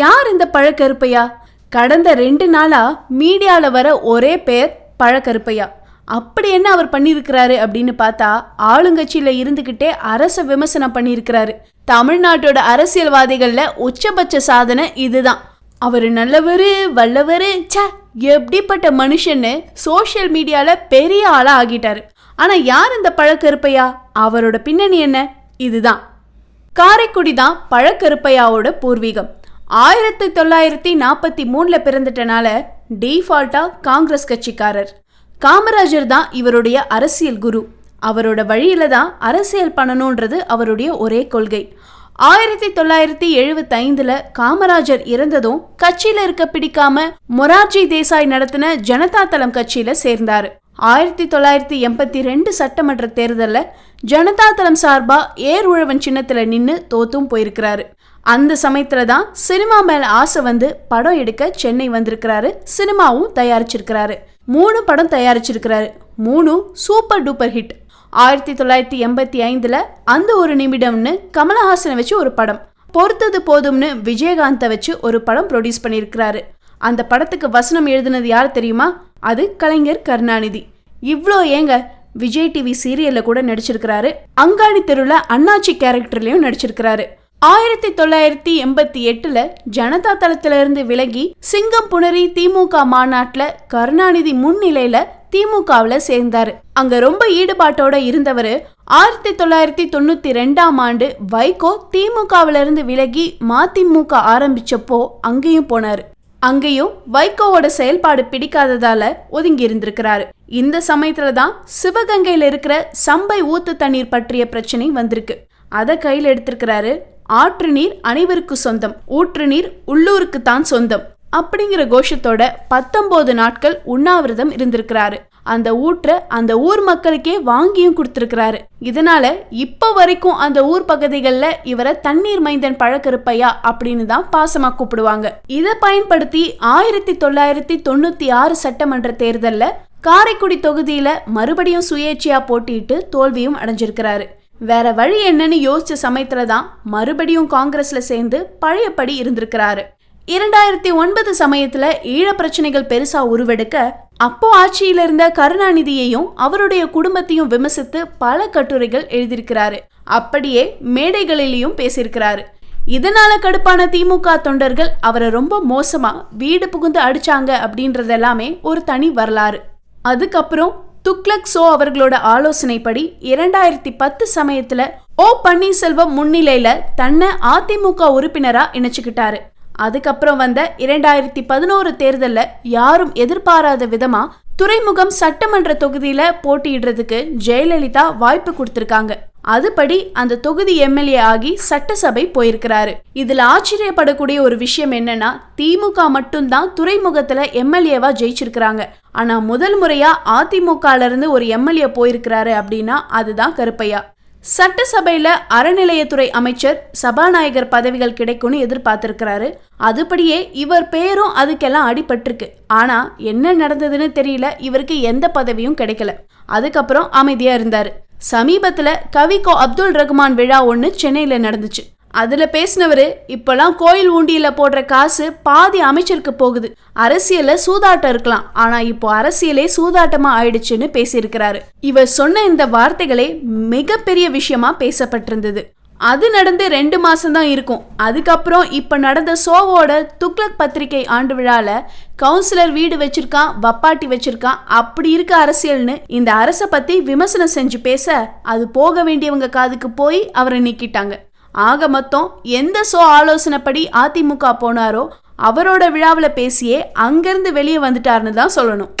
யார் இந்த பழக்கருப்பையா? கடந்த ரெண்டு நாளா மீடியாவில் வர ஒரே பேர் பழக்கருப்பையா? அப்படி என்ன அவர் பண்ணியிருக்கிறாரு அப்படின்னு பார்த்தா ஆளுங்கட்சியில இருந்துகிட்டே அரச விமர்சனம் பண்ணியிருக்கிறாரு. தமிழ்நாட்டோட அரசியல்வாதிகள்ல உச்சபட்ச சாதனை இதுதான். அவர் நல்லவர் வல்லவரு ச்சே எப்படிப்பட்ட மனுஷன்னு சோஷியல் மீடியாவில் பெரிய ஆளாக ஆகிட்டாரு. ஆனால் யார் இந்த பழக்கருப்பையா? அவரோட பின்னணி என்ன? இதுதான். காரைக்குடி தான் பழக்கருப்பையாவோட பூர்வீகம். ஆயிரத்தி தொள்ளாயிரத்தி நாற்பத்தி மூணில் பிறந்துட்டனால டீஃபால்ட்டாக காங்கிரஸ் கட்சிக்காரர். காமராஜர் தான் இவருடைய அரசியல் குரு. அவரோட வழியில தான் அரசியல் பண்ணணுன்றது அவருடைய ஒரே கொள்கை. ஆயிரத்தி தொள்ளாயிரத்தி எழுபத்தைந்துல காமராஜர் இறந்ததும் கட்சியில இருக்க பிடிக்காம மொரார்ஜி தேசாய் நடத்தின ஜனதா தளம் கட்சியில சேர்ந்தாரு. ஆயிரத்தி தொள்ளாயிரத்தி எண்பத்தி ரெண்டு சட்டமன்ற தேர்தலில் ஜனதா தளம் சார்பாக ஏர் உழவன் சின்னத்தில் நின்று தோத்தும் போயிருக்கிறாரு. அந்த சமயத்தில் தான் சினிமா மேலே ஆசை வந்து படம் எடுக்க சென்னை வந்திருக்கிறாரு. சினிமாவும் தயாரிச்சிருக்கிறாரு. மூணு படம் தயாரிச்சிருக்கிறாரு. மூணும் சூப்பர் டூப்பர் ஹிட். ஆயிரத்தி தொள்ளாயிரத்தி எண்பத்தி ஐந்தில் அந்த ஒரு நிமிடம்னு கமலஹாசனை வச்சு ஒரு படம். பொறுத்தது போதும்னு விஜயகாந்தை வச்சு ஒரு படம் ப்ரொடியூஸ் பண்ணியிருக்கிறாரு. அந்த படத்துக்கு வசனம் எழுதினது யார் தெரியுமா? அது கலைஞர் கருணாநிதி. இவ்வளோ ஏங்க விஜய் டிவி சீரியலில் கூட நடிச்சிருக்கிறாரு. அங்காடி தெருவில் அண்ணாச்சி கேரக்டர்லையும் நடிச்சிருக்கிறாரு. ஆயிரத்தி தொள்ளாயிரத்தி எண்பத்தி எட்டுல ஜனதா தளத்திலிருந்து விலகி சிங்கம் புணரி திமுக மாநாட்டுல கருணாநிதி முன்னிலையில திமுகவில் சேர்ந்தாரு. அங்க ரொம்ப ஈடுபாட்டோட இருந்தவர் ஆயிரத்தி தொள்ளாயிரத்தி தொண்ணூத்தி ரெண்டாம் ஆண்டு வைகோ திமுகவிலிருந்து விலகி மதிமுக ஆரம்பிச்சப்போ அங்கேயும் போனாரு. அங்கேயும் வைகோவோட செயல்பாடு பிடிக்காததால ஒதுங்கி இருந்திருக்கிறாரு. இந்த சமயத்துல தான் சிவகங்கையில் இருக்கிற சம்பை ஊத்து தண்ணீர் பற்றிய பிரச்சனை வந்திருக்கு. அதை கையில் எடுத்திருக்கிறாரு ஆற்று நீர் அனைவருக்கு சொந்தம் ஊற்று நீர் உள்ளூருக்கு தான் சொந்தம். அப்படிங்கிற கோஷத்தோட பத்தொன்பது நாட்கள் உண்ணாவிரதம் இருந்திருக்கிறாரு. அந்த ஊற்ற அந்த ஊர் மக்களுக்கே வாங்கியும் கொடுத்திருக்கிறாரு. இதனால இப்ப வரைக்கும் அந்த ஊர் பகுதிகளில் இவரை தண்ணீர் மைந்தன் பழக்கருப்பையா அப்படின்னு தான் பாசமா கூப்பிடுவாங்க. இதை பயன்படுத்தி ஆயிரத்தி தொள்ளாயிரத்தி தொண்ணூத்தி ஆறு சட்டமன்ற தேர்தலில் காரைக்குடி தொகுதியில மறுபடியும் சுயேட்சையா போட்டியிட்டு தோல்வியும் அடைஞ்சிருக்கிறாரு. வேற வழி என்னன்னு யோசிச்ச சமயத்துல தான் மறுபடியும் காங்கிரஸ்ல சேர்ந்து பழையபடி இருந்திருக்கிறாரு. இரண்டாயிரத்தி ஒன்பது சமயத்துல ஈழ பிரச்சனைகள் பெருசா உருவெடுக்க அப்போ ஆட்சியில இருந்த கருணாநிதியையும் அவருடைய குடும்பத்தையும் விமர்சித்து பல கட்டுரைகள் எழுதியிருக்கிறாரு. அப்படியே மேடைகளிலையும் பேசியிருக்கிறாரு. இதனால கடுப்பான திமுக தொண்டர்கள் அவரை ரொம்ப மோசமா வீடு புகுந்து அடிச்சாங்க அப்படின்றதெல்லாமே ஒரு தனி வரலாறு. அதுக்கப்புறம் துக்ளக் சோ அவர்களோட ஆலோசனைப்படி இரண்டாயிரத்தி பத்து சமயத்துல ஓ பன்னீர்செல்வம் முன்னிலையில தன்னை அதிமுக உறுப்பினரா இணைச்சுக்கிட்டாரு. அதுக்கப்புறம் வந்த இரண்டாயிரத்தி பதினோரு தேர்தலில் யாரும் எதிர்பாராத விதமா துறைமுகம் சட்டமன்ற தொகுதியில போட்டியிடுறதுக்கு ஜெயலலிதா வாய்ப்பு கொடுத்திருக்காங்க. அதுபடி அந்த தொகுதி எம்எல்ஏ ஆகி சட்டசபை போயிருக்கிறாரு. இதுல ஆச்சரியப்படக்கூடிய ஒரு விஷயம் என்னன்னா திமுக மட்டும்தான் துறைமுகத்துல எம்எல்ஏவா ஜெயிச்சிருக்கிறாங்க. ஆனா முதல் முறையா அதிமுகல இருந்து ஒரு எம்எல்ஏ போயிருக்கிறாரு அப்படின்னா அதுதான் கருப்பையா. சட்டசபையில அறநிலையத்துறை அமைச்சர் சபாநாயகர் பதவிகள் கிடைக்கும்னு எதிர்பார்த்திருக்கிறாரு. அதுபடியே இவர் பேரும் அதுக்கெல்லாம் அடிபட்டிருக்கு. ஆனா என்ன நடந்ததுன்னு தெரியல இவருக்கு எந்த பதவியும் கிடைக்கல. அதுக்கப்புறம் அமைதியா இருந்தாரு. சமீபத்தில் கவிக்கோ அப்துல் ரகுமான் விழா ஒன்று சென்னையில் நடந்துச்சு. அதில் பேசினவர் இப்போல்லாம் கோயில் ஊண்டியில் போடுற காசு பாதி அமைச்சருக்கு போகுது. அரசியலில் சூதாட்டம் இருக்கலாம். ஆனால் இப்போ அரசியலே சூதாட்டமாக ஆயிடுச்சுன்னு பேசியிருக்கிறாரு. இவர் சொன்ன இந்த வார்த்தைகளே மிகப்பெரிய விஷயமா பேசப்பட்டிருந்தது. அது நடந்து ரெண்டு மாதம் தான் இருக்கும். அதுக்கப்புறம் இப்போ நடந்த சோவோட துக்ளக் பத்திரிகை ஆண்டு விழாவில் கவுன்சிலர் வீடு வச்சிருக்கான் வப்பாட்டி வச்சிருக்கான். அப்படி இருக்க அரசியல்னு இந்த அரசை பற்றி விமர்சனம் செஞ்சு பேச அது போக வேண்டியவங்க காதுக்கு போய் அவரை நீக்கிட்டாங்க. ஆக மொத்தம் எந்த சோ ஆலோசனைப்படி அதிமுக போனாரோ அவரோட விழாவில் பேசியே அங்கேருந்து வெளியே வந்துட்டாருன்னு தான் சொல்லணும்.